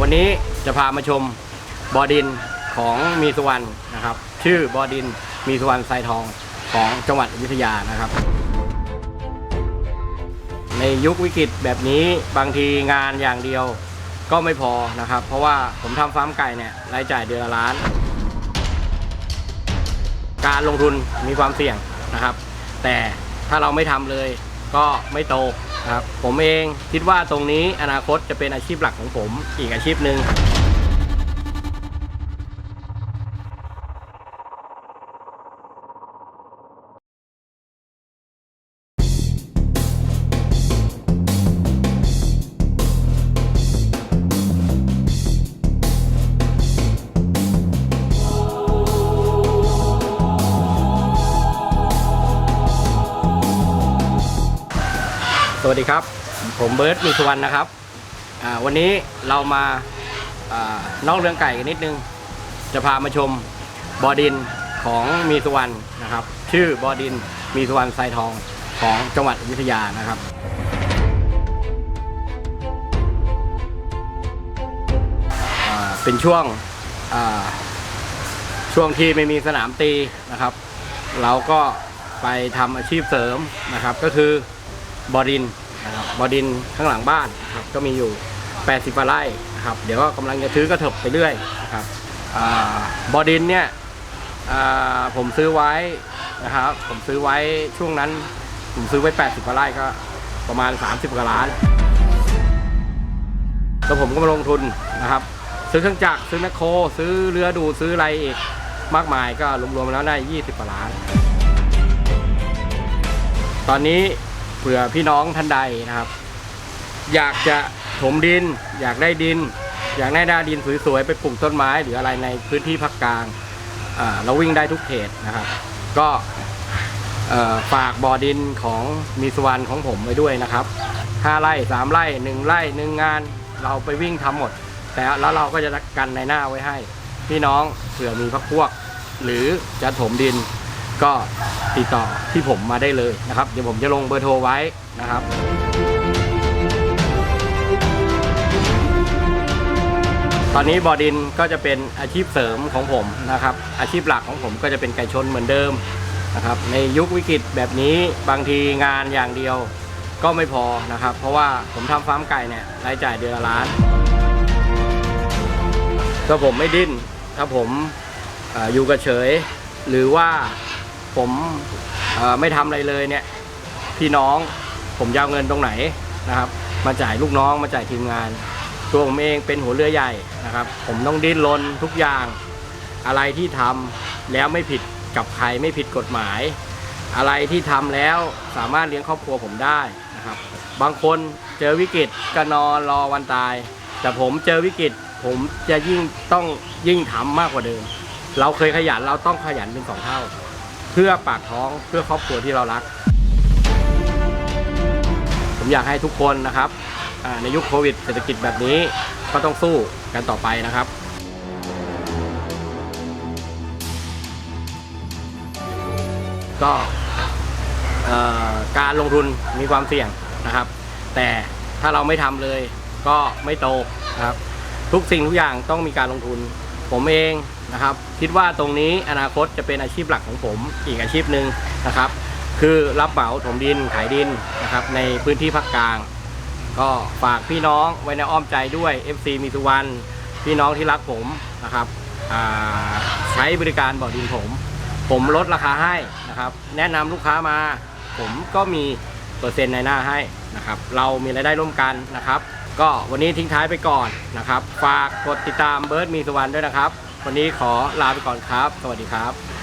วันนี้จะพามาชมบอดินของมีสุวรรณนะครับ ชื่อบอดินมีสุวรรณไซทองของจังหวัดอยุธยานะครับ ในยุควิกฤตแบบนี้บางทีงานอย่างเดียวก็ไม่พอนะครับ เพราะว่าผมทำฟาร์มไก่เนี่ยรายจ่ายเดือนละล้าน การลงทุนมีความเสี่ยงนะครับ แต่ถ้าเราไม่ทำเลย ก็ไม่โตครับผมเองคิดว่าตรงนี้อนาคตจะเป็นอาชีพหลักของผมอีกอาชีพหนึ่ง วัสดีครับ ผมเบิร์ตมีสุวรรณนะครับวันนี้เรามาอนอกเรื่องไก่กันนิดนึง จะพามาชมบอดินของมีสุวรรณนะครับ ชื่อบอดินมีสุวรรณไซทองของจังหวัดอยุธยานะครับเป็นช่วงช่วงที่ไม่มีสนามตีนะครับ เราก็ไปทำอาชีพเสริมนะครับก็คือบอดิน นะครับบอดินข้างหลังบ้านนะครับก็มีอยู่ 80กว่าไร่นะครับเดี๋ยวก็กำลังจะซื้อกระเถิบไปเรื่อยนะครับอาบอดินเนี่ยอ่าผมซื้อไว้นะครับผมซื้อไว้ช่วงนั้น ผมซื้อไว้ 80กว่าไร่ก็ประมาณ 30กว่าล้านแล้วผมก็มาลงทุนนะครับ ซื้อเครื่องจักรซื้อแมคโคร ซื้อเรือดูดซื้ออะไรอีกมากมายก็รวมๆแล้วได้ 20กว่าล้าน ตอนนี้ ผื่อพี่น้องท่านใดนะครับ อยากจะถมดิน อยากได้ดิน อยากได้หน้าดินสวยๆไปปลูกต้นไม้หรืออะไรในพื้นที่ภาคกลางเราวิ่งได้ทุกเขตนะครับ ก็ฝากบ่อดินของมีสวรรณของผมไว้ด้วยนะครับห้าไร่สามไร่หนึ่งไร่หนึ่งงานเราไปวิ่งทำหมด แต่แล้วเราก็จะกันในหน้าไว้ให้ พี่น้องเผื่อมีพักพวก หรือจะถมดิน ก็ติดต่อที่ผมมาได้เลยนะครับ เดี๋ยวผมจะลงเบอร์โทรไว้นะครับตอนนี้บอดินก็จะเป็นอาชีพเสริมของผมนะครับ อาชีพหลักของผมก็จะเป็นไก่ชนเหมือนเดิมนะครับ ในยุควิกฤตแบบนี้บางทีงานอย่างเดียวก็ไม่พอนะครับ เพราะว่าผมทำฟาร์มไก่เนี่ยรายจ่ายเดือนละล้านถ้าผมไม่ดิ้นถ้าผมอออยู่กับเฉย หรือว่า ผมไม่ทำอะไรเลยเนี่ยพี่น้องผมจะเอาเงินตรงไหนนะครับ มาจ่ายลูกน้องมาจ่ายทีมงาน ตัวผมเองเป็นหัวเรือใหญ่นะครับ ผมต้องดิ้นรนทุกอย่างอะไรที่ทำแล้วไม่ผิดกับใครไม่ผิดกฎหมาย อะไรที่ทำแล้วสามารถเลี้ยงครอบครัวผมได้นะครับ บางคนเจอวิกฤตก็นอนรอวันตาย แต่ผมเจอวิกฤตผมจะยิ่งต้องยิ่งทำมากกว่าเดิม เราเคยขยันเราต้องขยันเป็นสองเท่า พื่อปากท้องเพื่อครอบครัวที่เรารัก ผมอยากให้ทุกคนนะครับในยุคโควิดเศรษฐกิจแบบนี้ก็ต้องสู้กันต่อไปนะครับก็การลงทุนมีความเสี่ยงนะครับ แต่ถ้าเราไม่ทำเลยก็ไม่โตนะครับ ทุกสิ่งทุกอย่างต้องมีการลงทุน ผมเองนะครับ คิดว่าตรงนี้อนาคตจะเป็นอาชีพหลักของผมอีกอาชีพหนึ่งนะครับ คือรับเหมาถมดินขายดินนะครับ ในพื้นที่ภาคกลาง ก็ฝากพี่น้องไว้ในอ้อมใจด้วย FC มีสุวรรณพี่น้องที่รักผมนะครับใช้บริการบ่อดินผม ผมลดราคาให้นะครับ แนะนำลูกค้ามา ผมก็มีเปอร์เซ็นต์ในหน้าให้นะครับ เรามีรายได้ร่วมกันนะครับ ก็วันนี้ทิ้งท้ายไปก่อนนะครับ ฝากกดติดตามเบิร์ดมีสุวรรณด้วยนะครับ วันนี้ขอลาไปก่อนครับ สวัสดีครับ